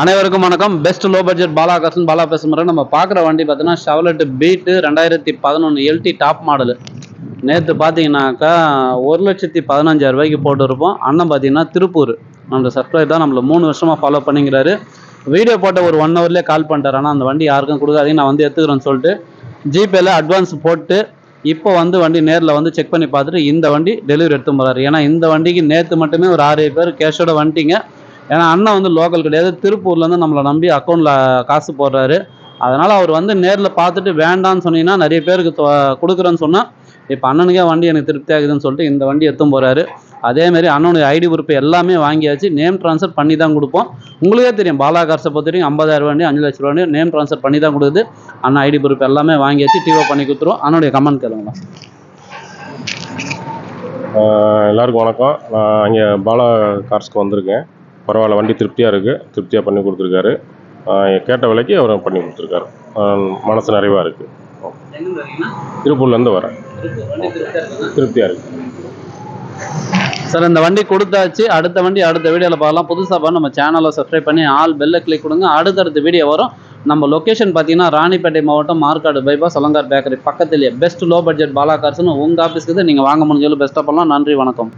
அனைவருக்கும் வணக்கம். Best low budget Bala கசன் பாலா பேசுகிறேன் நம்ம பார்க்குற வண்டி பார்த்தீங்கன்னா ஷவலெட் பீட்டு ரெண்டாயிரத்தி பதினொன்று எல்டி டாப் மாடலு நேற்று பார்த்தீங்கன்னாக்கா ஒரு லட்சத்தி பதினஞ்சாயிரம் ரூபாய்க்கு போட்டிருப்போம். அண்ணன் பார்த்தீங்கன்னா திருப்பூர். அந்த சப்ஸ்கிரைப் தான் நம்மளை மூணு வருஷமாக ஃபாலோ பண்ணிக்கிறாரு வீடியோ போட்ட ஒரு ஒன் ஹவர்லேயே கால் பண்ணிட்டார். ஆனால் அந்த வண்டி யாருக்கும் கொடுக்காதீங்க. நான் வந்து எடுத்துக்கிறேன்னு சொல்லிட்டு ஜிபேல அட்வான்ஸ் போட்டு இப்போ வந்து வண்டி நேரில் வந்து செக் பண்ணி பார்த்துட்டு இந்த வண்டி டெலிவரி எடுத்து போகிறாரு ஏன்னா இந்த வண்டிக்கு நேற்று மட்டுமே ஒரு ஆறு பேர் கேஷோட வண்டிங்க ஏன்னா அண்ணன் வந்து லோக்கல் கிடையாது. திருப்பூர்லேருந்து நம்மளை நம்பி அக்கௌண்ட்டில் காசு போடுறாரு. அதனால் அவர் வந்து நேரில் பார்த்துட்டு வேண்டான்னு சொன்னீங்கன்னா நிறைய பேருக்கு தொ- கொடுக்குறேன்னு சொன்னால் இப்போ அண்ணனுக்கே வண்டி எனக்கு திருப்தி ஆகுதுன்னு சொல்லிட்டு இந்த வண்டி எடுத்தும் போகிறாரு அதேமாரி அண்ணனுடைய ஐடி உறுப்பு எல்லாமே வாங்கியாச்சு. நேம் ட்ரான்ஸ்ஃபர் பண்ணி தான் கொடுப்போம். உங்களுக்கே தெரியும். பாலா கார்ஸை பொறுத்த வரைக்கும் ஐம்பதாயிரம் வண்டி அஞ்சு லட்ச ரூபா நேம் ட்ரான்ஸ்ஃபர் பண்ணி தான் கொடுக்குது. அண்ணன் ஐடி உறுப்பு எல்லாமே வாங்கியாச்சு. டிஓ பண்ணி கொடுத்துருவோம். அண்ணனுடைய கமெண்ட் கேளுங்களா எல்லாருக்கும் வணக்கம். நான் இங்கே பாலா கார்ஸ்க்கு வந்திருக்கேன். பரவாயில்ல வண்டி திருப்தியாக இருக்குது திருப்தியாக பண்ணி கொடுத்துருக்காரு. கேட்ட விலைக்கு அவர் பண்ணி கொடுத்துருக்காரு. மனசு நிறைவாக இருக்குது திருப்பூர்லேருந்து வரேன். திருப்தியாக இருக்குது சார் இந்த வண்டி கொடுத்தாச்சு. அடுத்த வண்டி அடுத்த வீடியோவில் பார்க்கலாம். புதுசாக பார்த்து நம்ம சேனலை சப்ஸ்கிரைப் பண்ணி ஆல் பெல்லை கிளிக் கொடுங்க. அடுத்தடுத்த வீடியோ வரும். நம்ம லொக்கேஷன் பார்த்தீங்கன்னா ராணிப்பேட்டை மாவட்டம் மார்க்காடு பைபாஸ் அலங்கார் பேக்கரி பக்கத்துலேயே. பெஸ்ட் லோ பட்ஜெட் பாலா கார்ஸ்னு உங்கள் ஆஃபீஸ்க்கு நீங்கள் வாங்க முடிஞ்சாலும் பெஸ்ட்டாக பண்ணலாம். நன்றி வணக்கம்.